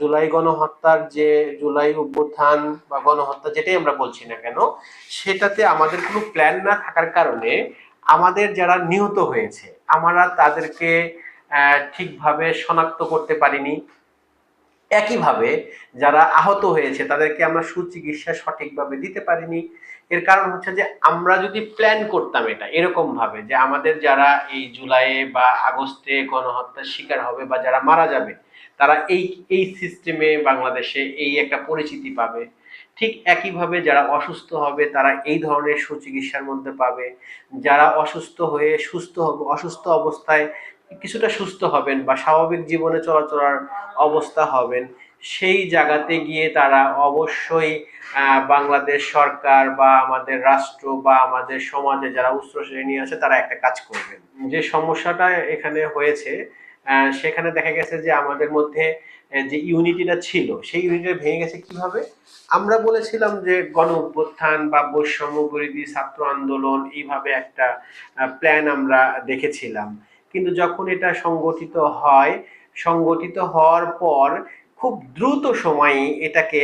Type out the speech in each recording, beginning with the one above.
জুলাই গণহত্যার যে জুলাই অভ্যুত্থান বা গণহত্যা যেটাই আমরা বলছি না কেন, সেটাতে আমাদের কোনো প্ল্যান না থাকার কারণে আমাদের যারা নিহত হয়েছে, আমরা তাদেরকে ঠিকভাবে শনাক্ত করতে পারিনি। একইভাবে যারা আহত হয়েছে, তাদেরকে আমরা সুচিকিৎসা সঠিকভাবে দিতে পারিনি। এর কারণ হচ্ছে যে, আমরা যদি প্ল্যান করতাম এটা এরকম ভাবে যে, আমাদের যারা এই জুলাইয়ে বা আগস্টে গণহত্যার শিকার হবে বা যারা মারা যাবে, তারা এই এই সিস্টেমে বাংলাদেশে এই একটা পরিচিতি পাবে। ঠিক একইভাবে যারা অসুস্থ হবে, তারা এই ধরনের সুচিকিৎসার মধ্যে পাবে। যারা অসুস্থ হয়ে সুস্থ হবে, অসুস্থ অবস্থায় কিছুটা সুস্থ হবেন বা স্বাভাবিক জীবনে চলাচলার অবস্থা হবেন, সেই জায়গাতে গিয়ে তারা অবশ্যই বাংলাদেশ সরকার বা আমাদের রাষ্ট্র বা আমাদের সমাজে যারা উচ্চ শ্রেণি আছে তারা একটা কাজ করবেন। যে সমস্যাটা এখানে হয়েছে সেখানে দেখা গেছে যে আমাদের মধ্যে যে ইউনিটিটা ছিল, সেই ইউনিটিটা ভেঙে গেছে কীভাবে? আমরা বলেছিলাম যে গণ অভ্যুত্থান বা বৈষম্য বিরোধী ছাত্র আন্দোলন এইভাবে একটা প্ল্যান আমরা দেখেছিলাম। কিন্তু যখন এটা সংগঠিত হয়, সংগঠিত হওয়ার পর খুব দ্রুত সময়ে এটাকে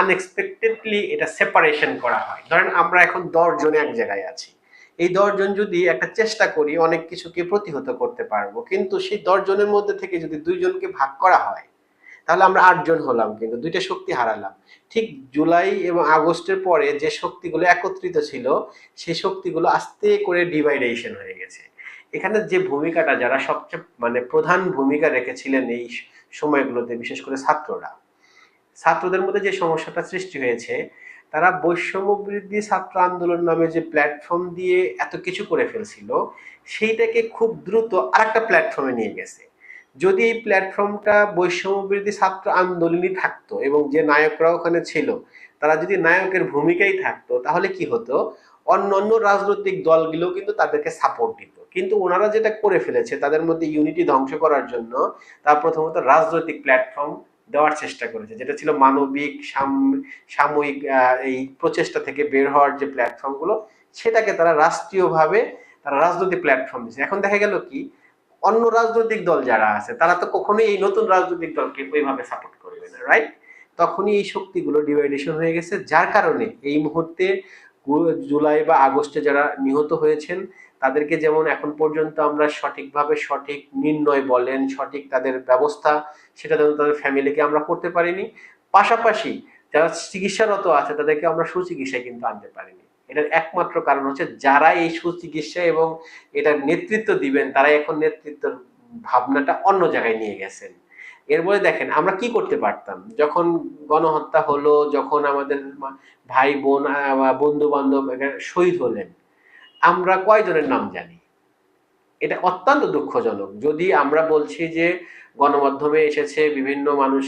আনএক্সপেক্টেডলি এটা সেপারেশন করা হয়। ধরেন আমরা এখন দশ জনে এক জায়গায় আছি। এই দশজন যদি একটা চেষ্টা করি, অনেক কিছুকে প্রতিহত করতে পারব। কিন্তু সেই দশজনের মধ্যে থেকে যদি দুইজনকে ভাগ করা হয়, তাহলে আমরা আটজন হলাম কিন্তু দুইটা শক্তি হারালাম। ঠিক জুলাই এবং আগস্টের পরে যে শক্তিগুলো একত্রিত ছিল, সেই শক্তিগুলো আস্তে করে ডিভাইডেশন হয়ে গেছে। এখানে যে ভূমিকাটা যারা সবচেয়ে মানে প্রধান ভূমিকা রেখেছিলেন এই সময়গুলোতে, বিশেষ করে ছাত্ররা, ছাত্রদের মধ্যে যে সমস্যাটা সৃষ্টি হয়েছে, তারা বৈষম্য বৃদ্ধি, ছাত্র আন্দোলন নামে যে প্ল্যাটফর্ম দিয়ে এত কিছু করে ফেলছিল, সেইটাকে খুব দ্রুত আরেকটা প্ল্যাটফর্মে নিয়ে গেছে। যদি এই প্ল্যাটফর্মটা বৈষম্য বৃদ্ধি, ছাত্র আন্দোলনই থাকতো এবং যে নায়করা ওখানে ছিল, তারা যদি নায়কের ভূমিকাই থাকতো, তাহলে কি হতো? অন্য অন্য রাজনৈতিক দলগুলো কিন্তু তাদেরকে সাপোর্ট দিত। কিন্তু ওনারা যেটা করে ফেলেছে, তাদের মধ্যে ইউনিটি ধ্বংস করার জন্য তারা প্রথমত রাজনৈতিক প্ল্যাটফর্ম দেওয়ার চেষ্টা করেছে, যেটা ছিল মানবিক, সাম- সাময়িক এই প্রচেষ্টা থেকে বের হওয়ার যে প্ল্যাটফর্মগুলো সেটাকে তারা রাষ্ট্রীয়ভাবে তারা রাজনৈতিক প্ল্যাটফর্ম দিচ্ছে এখন দেখা গেল কি, অন্য রাজনৈতিক দল যারা আছে, তারা তো কখনোই এই নতুন রাজনৈতিক দলকে ওইভাবে সাপোর্ট করবে না রাইট তখনই এই শক্তিগুলো ডিভাইডেশন হয়ে গেছে, যার কারণে এই মুহূর্তে জুলাই বা আগস্টে যারা নিহত হয়েছেন তাদেরকে যেমন এখন পর্যন্ত আমরা সঠিকভাবে সঠিক নির্ণয় বলেন, সঠিক তাদের ব্যবস্থা, সেটা যেন তাদের ফ্যামিলিকে আমরা করতে পারিনি। পাশাপাশি যারা চিকিৎসারত আছে, তাদেরকে আমরা সুচিকিৎসায় কিন্তু আনতে পারিনি। এটার একমাত্র কারণ হচ্ছে যারা এই সুচিকিৎসা এবং এটার নেতৃত্ব দিবেন তারা এখন নেতৃত্বের ভাবনাটা অন্য জায়গায় নিয়ে গেছেন। এরপরে দেখেন, আমরা কি করতে পারতাম? যখন গণহত্যা হলো, যখন আমাদের ভাই বোন বন্ধু বান্ধব শহীদ হলেন আমরা কয়জনের নাম জানি? এটা অত্যন্ত দুঃখজনক। যদি আমরা বলছি যে গণমাধ্যমে এসেছে, বিভিন্ন মানুষ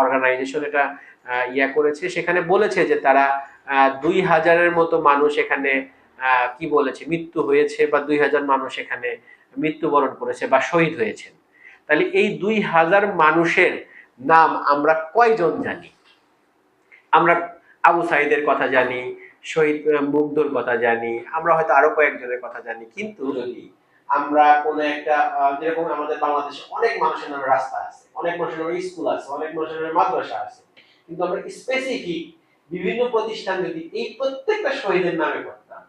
অর্গানাইজেশন এটা ইয়া করেছে, সেখানে বলেছে যে তারা দুই হাজারের মতো মানুষ এখানে কি বলেছে, মৃত্যু হয়েছে বা দুই হাজার মানুষ এখানে মৃত্যুবরণ করেছে বা শহীদ হয়েছেন। তাহলে এই দুই হাজার মানুষের নাম আমরা কয়জন জানি? আমরা আবু সাইদের কথা জানি শহীদ মুগ্ধর কথা জানি আমরা হয়তো আরও কয়েকজনের কথা জানি কিন্তু আমরা কোন একটা যেরকম আমাদের বাংলাদেশে অনেক মানুষের নামে রাস্তা আছে অনেক মানুষের নামে স্কুল আছে অনেক মানুষের নামে মাদ্রাসা আছে কিন্তু আমরা স্পেসিফিক বিভিন্ন প্রতিষ্ঠান যদি এই প্রত্যেকটা শহীদের নামে করতাম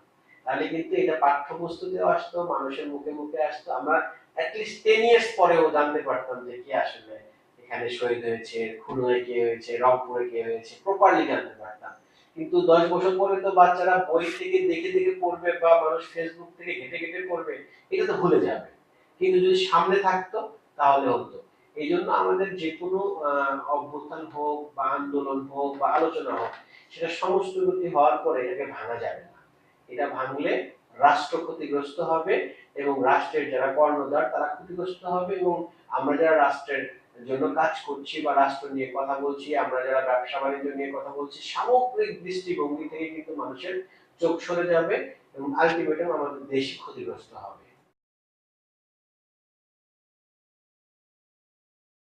তাহলে কিন্তু এটা পাঠ্যপুস্তকেও আসতো মানুষের মুখে মুখে আসতো আমরা অ্যাটলিস্ট টেন ইয়ার্স পরেও জানতে পারতাম যে কি আসলে এখানে শহীদ হয়েছে খুলনায় কে হয়েছে রংপুরে কে হয়েছে প্রপারলি জানতে কিন্তু দশ বছর পরে তো বাচ্চারা বই থেকে দেখে দেখে পড়বে বা মানুষ ফেসবুক থেকে ঘেটে ঘেটে পড়বে, এটা তো ভুলে যাবে। কিন্তু যদি সামনে থাকতো, তাহলে হতো। এই জন্য আমাদের যে কোনো অভ্যুত্থান হোক বা আন্দোলন হোক বা আলোচনা হোক, সেটা সমস্ত গতি হওয়ার পরে এটাকে ভাঙা যাবে না। এটা ভাঙলে রাষ্ট্র ক্ষতিগ্রস্ত হবে এবং রাষ্ট্রের যারা কর্ণধার, তারা ক্ষতিগ্রস্ত হবে এবং আমরা যারা রাষ্ট্রের জন্য কাজ করছি বা রাষ্ট্র নিয়ে কথা বলছি, আমরা যারা ব্যবসা বাণিজ্য নিয়ে কথা বলছি, সামগ্রিক দৃষ্টিভঙ্গি থেকে কিন্তু মানুষের চোখ সরে যাবে এবং আলটিমেটাম আমাদের দেশ ক্ষতিগ্রস্ত হবে।